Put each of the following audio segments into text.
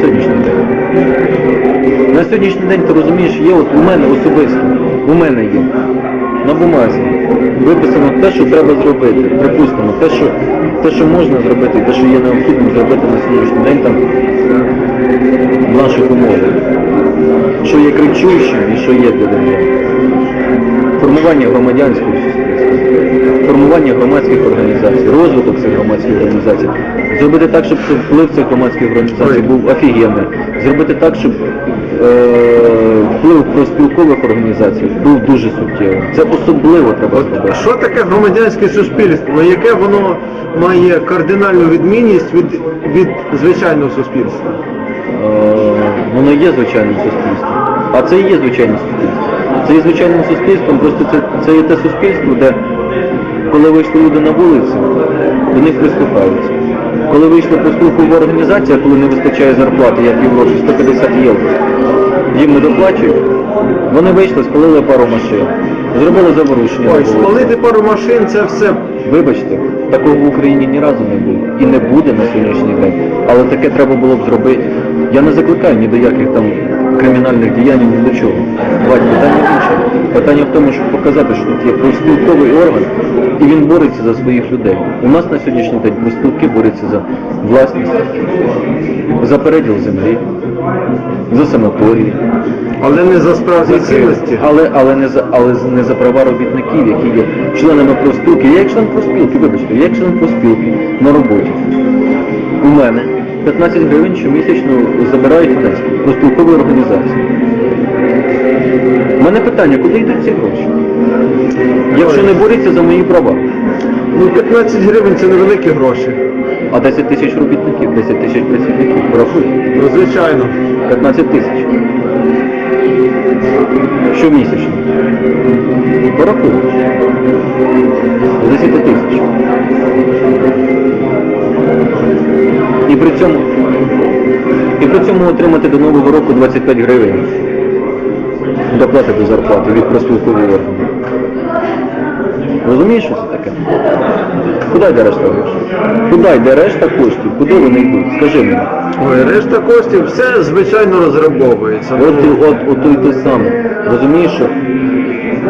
сьогоднішній день. На сьогоднішній день ти розумієш, є от у мене особисто, у мене є на бумазі виписано те, що треба зробити. Припустимо, те, що, те, що можна зробити, те, що є необхідним зробити на сьогоднішній день там в наших умовах. Що є кричущим і що є для держави. Формування громадянського суспільства, формування громадських організацій, розвиток цих громадських організацій, зробити так, щоб вплив цих громадських організацій був офігенний, зробити так, щоб е, вплив профспілкових організацій був дуже суттєвим. Це особливо треба зробити. Що таке громадянське суспільство? Яке воно має кардинальну відмінність від, від звичайного суспільства? Е, воно є звичайним суспільством. А це і є звичайне суспільство. Це є звичайним суспільством, просто це, це є те суспільство, де коли вийшли люди на вулицю, до них прислухаються. Коли вийшли по в організація, коли не вистачає зарплати, як Європі, 150 євро, їм не доплачують, вони вийшли, спалили пару машин, зробили заворушення. Ой, спалити пару машин це все. Вибачте, такого в Україні ні разу не було і не буде на сьогоднішній день. Але таке треба було б зробити. Я не закликаю ні до яких там кримінальних діянь, ні до чого. Вадь, питання іншому. Питання в тому, щоб показати, що тут є профспілковий орган, і він бореться за своїх людей. У нас на сьогоднішній день профспілки борються за власність, за переділ землі, за санаторії. Але не за справжні цінності. Але, але, не за, але не за права робітників, які є членами профспілки. Я як член профспілки, вибачте, я як член профспілки на роботі. У мене 15 гривень щомісячно забирають внески профспілкової організації. У мене питання, куди йдуть ці гроші? Якщо не борються за мої права, Ну 15 гривень це невеликі гроші. а 10 тисяч робітників, 10 тисяч працівників, порахуй. Ну звичайно. 15 тисяч. Щомісячно. Порахуй. З 10 тисяч. Цьому і при цьому отримати до нового року 25 гривень доплати до зарплати від профспілкового органу. Розумієш, що це таке? Куди йде решта грошей? Куди йде решта коштів? Куди вони йдуть? Скажи мені. Ой, решта коштів все звичайно розраховується. От, от, от, от і те саме. Розумієш, що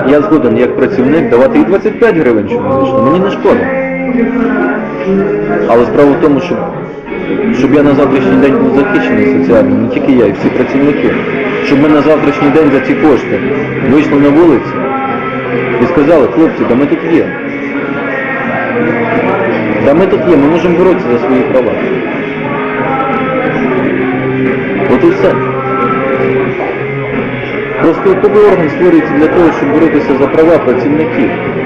я згоден як працівник давати і 25 гривень щомісячно, мені не шкода. Але справа в тому, щоб, щоб я на завтрашній день був захищений соціально, не тільки я, і всі працівники, щоб ми на завтрашній день за ці кошти вийшли на вулицю і сказали, хлопці, да ми тут є. Да ми тут є, ми можемо боротися за свої права. От і все. Профспілковий орган створюється для того, щоб боротися за права працівників.